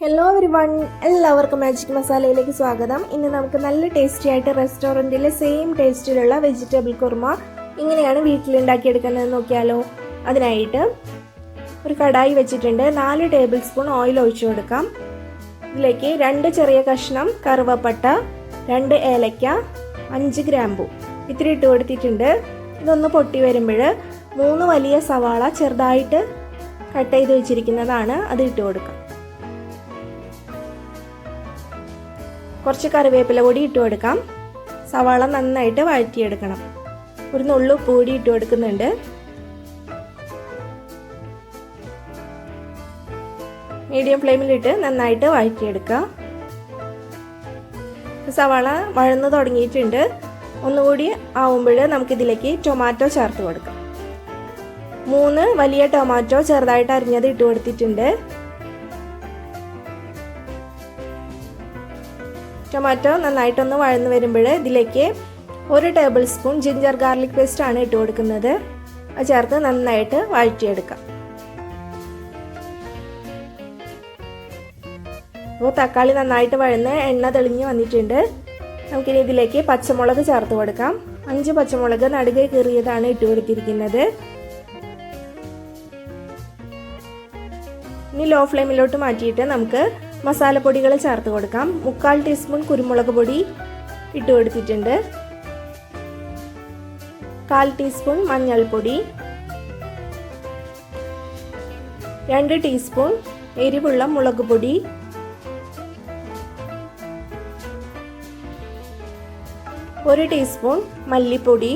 Hello every one എല്ലാവർക്കും magic മസാലയിലേക്ക് സ്വാഗതം. ഇന്ന് നമുക്ക് നല്ല ടേസ്റ്റി ആയിട്ട് റെസ്റ്റോറന്റിലെ സെയിം ടേസ്റ്റിലുള്ള വെജിറ്റബിൾ കുർമ ഇങ്ങനെയാണ് വീട്ടിലുണ്ടാക്കിയെടുക്കുന്നത് നോക്കിയാലോ. അതിനായിട്ട് ഒരു കടായി വെച്ചിട്ടുണ്ട്. നാല് ടേബിൾ സ്പൂൺ ഓയിൽ ഒഴിച്ചു കൊടുക്കാം. ഇതിലേക്ക് രണ്ട് ചെറിയ കഷ്ണം കറുവപ്പട്ട രണ്ട് ഏലക്ക അഞ്ച് ഗ്രാമ്പു. ഇത്തിരി ഇട്ട് കൊടുത്തിട്ടുണ്ട്. ഇതൊന്ന് പൊട്ടി വരുമ്പോൾ മൂന്ന് വലിയ സവാള ചെറുതായിട്ട് കട്ട് ചെയ്ത് വെച്ചിരിക്കുന്നതാണ്. അത് ഇട്ട് കൊടുക്കാം. കുറച്ച് കറിവേപ്പില കൂടി ഇട്ട് കൊടുക്കാം. സവാള നന്നായിട്ട് വഴറ്റിയെടുക്കണം. ഒരു നുള്ളു ഉപ്പ് കൂടി ഇട്ട് കൊടുക്കുന്നുണ്ട്. മീഡിയം ഫ്ലെയിമിലിട്ട് നന്നായിട്ട് വഴറ്റിയെടുക്കുക സവാള വഴന്നു തുടങ്ങിയിട്ടുണ്ട്. ഒന്നുകൂടി ആവുമ്പോൾ നമുക്കിതിലേക്ക് ടൊമാറ്റോ ചേർത്ത് കൊടുക്കാം. മൂന്ന് വലിയ ടൊമാറ്റോ ചെറുതായിട്ട് അരിഞ്ഞത് ഇട്ട് കൊടുത്തിട്ടുണ്ട്. ടൊമാറ്റോ നന്നായിട്ടൊന്ന് വഴന്നു വരുമ്പോൾ ഇതിലേക്ക് ഒരു tablespoon ginger garlic paste ആണ് ഇട്ട് കൊടുക്കുന്നത്. ചേർത്ത് നന്നായിട്ട് വഴറ്റിയെടുക്കാം. അപ്പോൾ തക്കാളി നന്നായിട്ട് വഴന്ന് എണ്ണ തെളിഞ്ഞ് വന്നിട്ടുണ്ട്. നമുക്കിനി ഇതിലേക്ക് പച്ചമുളക് ചേർത്ത് കൊടുക്കാം. അഞ്ച് പച്ചമുളക് നടുകെ കീറിയതാണ് ഇട്ട് കൊടുത്തിരിക്കുന്നത്. ഇനി ലോ ഫ്ലെയിമിലോട്ട് മാറ്റിയിട്ട് നമുക്ക് മസാലപ്പൊടികൾ ചേർത്ത് കൊടുക്കാം. മുക്കാൽ ടീസ്പൂൺ കുരുമുളക് പൊടി ഇട്ട് കൊടുത്തിട്ടുണ്ട്. കാൽ ടീസ്പൂൺ മഞ്ഞൾപ്പൊടി. രണ്ട് ടീസ്പൂൺ എരിവുള്ള മുളക് പൊടി. ഒരു ടീസ്പൂൺ മല്ലിപ്പൊടി.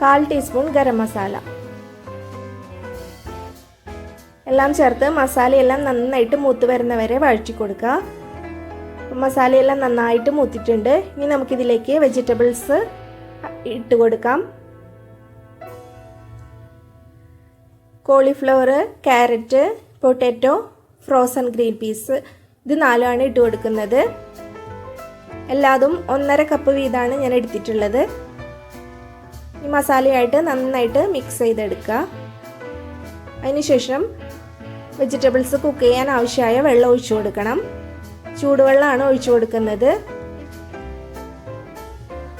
കാൽ ടീസ്പൂൺ ഗരം മസാല. എല്ലാം ചേർത്ത് മസാലയെല്ലാം നന്നായിട്ട് മൂത്ത് വരുന്നവരെ വഴറ്റി കൊടുക്കുക. മസാലയെല്ലാം നന്നായിട്ട് മൂത്തിട്ടുണ്ട്. ഇനി നമുക്കിതിലേക്ക് വെജിറ്റബിൾസ് ഇട്ട് കൊടുക്കാം. Cauliflower carrot potato frozen green peas ഇത് നാലുമാണ് ഇട്ട് കൊടുക്കുന്നത്. എല്ലാതും ഒന്നര കപ്പ് വീതമാണ് ഞാൻ എടുത്തിട്ടുള്ളത്. ഈ മസാലയായിട്ട് നന്നായിട്ട് മിക്സ് ചെയ്തെടുക്കുക. അതിനുശേഷം വെജിറ്റബിൾസ് കുക്ക് ചെയ്യാൻ ആവശ്യമായ വെള്ളം ഒഴിച്ചു കൊടുക്കണം. ചൂടുവെള്ളമാണ് ഒഴിച്ചു കൊടുക്കുന്നത്.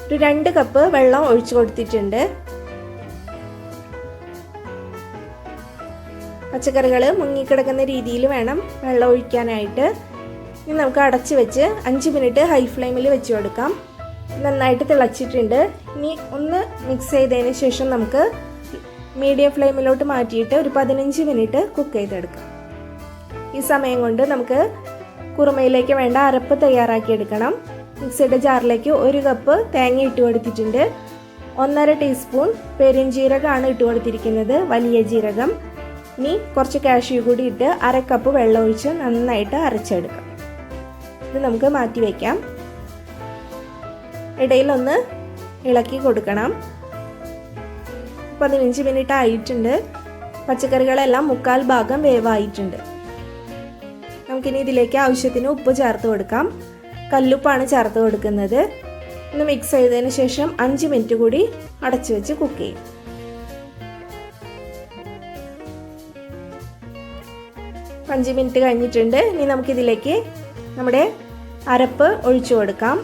ഒരു രണ്ട് കപ്പ് വെള്ളം ഒഴിച്ചു കൊടുത്തിട്ടുണ്ട്. പച്ചക്കറികൾ മുങ്ങിക്കിടക്കുന്ന രീതിയിൽ വേണം വെള്ളം ഒഴിക്കാനായിട്ട്. ഇനി നമുക്ക് അടച്ച് വെച്ച് അഞ്ച് മിനിറ്റ് ഹൈ ഫ്ലെയിമിൽ വെച്ച് കൊടുക്കാം. നന്നായിട്ട് തിളച്ചിട്ടുണ്ട്. ഇനി ഒന്ന് മിക്സ് ചെയ്തതിന് ശേഷം നമുക്ക് മീഡിയം ഫ്ലെയിമിലോട്ട് മാറ്റിയിട്ട് ഒരു പതിനഞ്ച് മിനിറ്റ് കുക്ക് ചെയ്തെടുക്കാം. ഈ സമയം കൊണ്ട് നമുക്ക് കുറുമയിലേക്ക് വേണ്ട അരപ്പ് തയ്യാറാക്കിയെടുക്കണം മിക്സിയുടെ ജാറിലേക്ക് ഒരു കപ്പ് തേങ്ങ ഇട്ട് കൊടുത്തിട്ടുണ്ട്. ഒന്നര ടീസ്പൂൺ പെരുംജീരകമാണ് ഇട്ട് കൊടുത്തിരിക്കുന്നത് വലിയ ജീരകം. ഇനി കുറച്ച് കാഷ്യൂ കൂടി ഇട്ട് അര കപ്പ് വെള്ളം നന്നായിട്ട് അരച്ചെടുക്കാം. ഇത് നമുക്ക് മാറ്റി വയ്ക്കാം ഇടയിലൊന്ന് ഇളക്കി കൊടുക്കണം. പതിനഞ്ച് മിനിറ്റ് ആയിട്ടുണ്ട്. പച്ചക്കറികളെല്ലാം മുക്കാൽ ഭാഗം വേവായിട്ടുണ്ട്. നമുക്കിനി ഇതിലേക്ക് ആവശ്യത്തിന് ഉപ്പ് ചേർത്ത് കൊടുക്കാം. കല്ലുപ്പാണ് ചേർത്ത് കൊടുക്കുന്നത്. ഒന്ന് മിക്സ് ചെയ്തതിന് ശേഷം അഞ്ച് മിനിറ്റ് കൂടി അടച്ചു വെച്ച് കുക്ക് ചെയ്യും. അഞ്ച് മിനിറ്റ് കഴിഞ്ഞിട്ടുണ്ട്. ഇനി നമുക്കിതിലേക്ക് നമ്മുടെ അരപ്പ് ഒഴിച്ചു കൊടുക്കാം.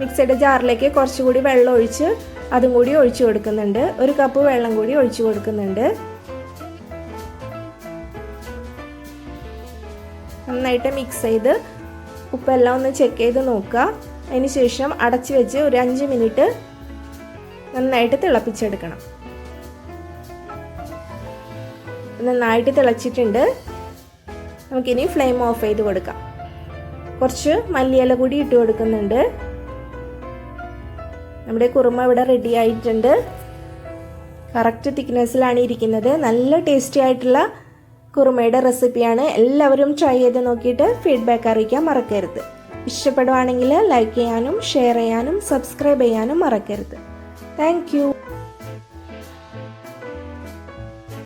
മിക്സഡ് ജാറിലേക്ക് കുറച്ചുകൂടി വെള്ളം ഒഴിച്ച് അതും കൂടി ഒഴിച്ചു കൊടുക്കുന്നുണ്ട്. ഒരു കപ്പ് വെള്ളം കൂടി ഒഴിച്ചു കൊടുക്കുന്നുണ്ട്. നന്നായിട്ട് മിക്സ് ചെയ്ത് ഉപ്പെല്ലാം ഒന്ന് ചെക്ക് ചെയ്ത് നോക്കുക. അതിനുശേഷം അടച്ചു വെച്ച് ഒരു അഞ്ച് മിനിറ്റ് നന്നായിട്ട് തിളപ്പിച്ചെടുക്കണം. നന്നായിട്ട് തിളച്ചിട്ടുണ്ട്. നമുക്കിനി ഫ്ലെയിം ഓഫ് ചെയ്ത് കൊടുക്കാം. കുറച്ച് മല്ലിയില കൂടി ഇട്ട് കൊടുക്കുന്നുണ്ട്. നമ്മുടെ കുറുമ ഇവിടെ റെഡി ആയിട്ടുണ്ട്. കറക്റ്റ് തിക്നെസ്സിലാണ് ഇരിക്കുന്നത്. നല്ല ടേസ്റ്റി ആയിട്ടുള്ള കുറുമയുടെ റെസിപ്പിയാണ് എല്ലാവരും ട്രൈ ചെയ്ത് നോക്കിയിട്ട് ഫീഡ്ബാക്ക് അറിയിക്കാൻ മറക്കരുത്. ഇഷ്ടപ്പെടുവാണെങ്കിൽ ലൈക്ക് ചെയ്യാനും ഷെയർ ചെയ്യാനും സബ്സ്ക്രൈബ് ചെയ്യാനും മറക്കരുത്. താങ്ക്